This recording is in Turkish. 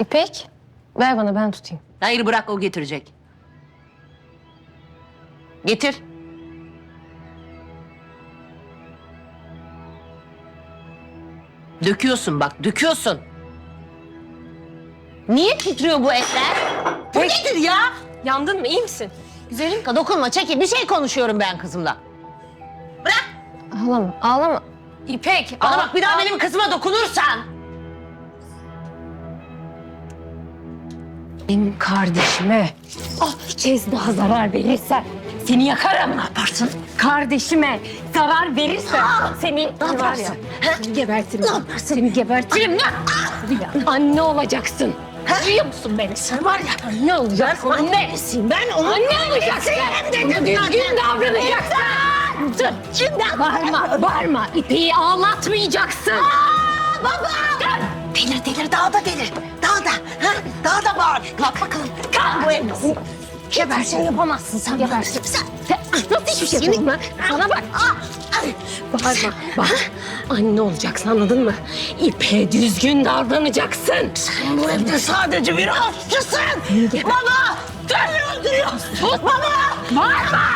İpek, ver bana ben tutayım. Hayır bırak o getirecek. Getir. Döküyorsun bak, döküyorsun. Niye titriyor bu etler? Bu nedir ya? Yandın mı? İyi misin? Güzelim dokunma, çekil. Bir şey konuşuyorum ben kızımla. Bırak. Ağlama, ağlama. İpek, Bana bak bir daha benim kızıma dokunursan. Benim kardeşime ah, bir kez daha zarar verirsen seni yakarım. Ne yaparsın? Kardeşime zarar verirsen seni ne var ya seni gebertirim. Ne yaparsın? Seni gebertirim. Ne? Anne olacaksın. Duyuyor musun beni? Sen var ya anne olacaksın. anne. Ben onu anne olacaksın. Ona düzgün davranacaksın. Şimdi bağırma, bağırma. İpeyi ağlatmayacaksın. Baba! Delir delir daha da delir. Bak bakalım. Kalk bu evdesin. Gebersin. yapamazsın sen. Gebersin. Sen, sen nasıl hiçbir şey yapamam lan? Bana bak. Bağırma. Bak. Anne olacaksın anladın mı? İpe düzgün davranacaksın. Sen bu evde sadece bir aşçısın. Baba! Sen öldürüyorsun. Baba! Bağırma.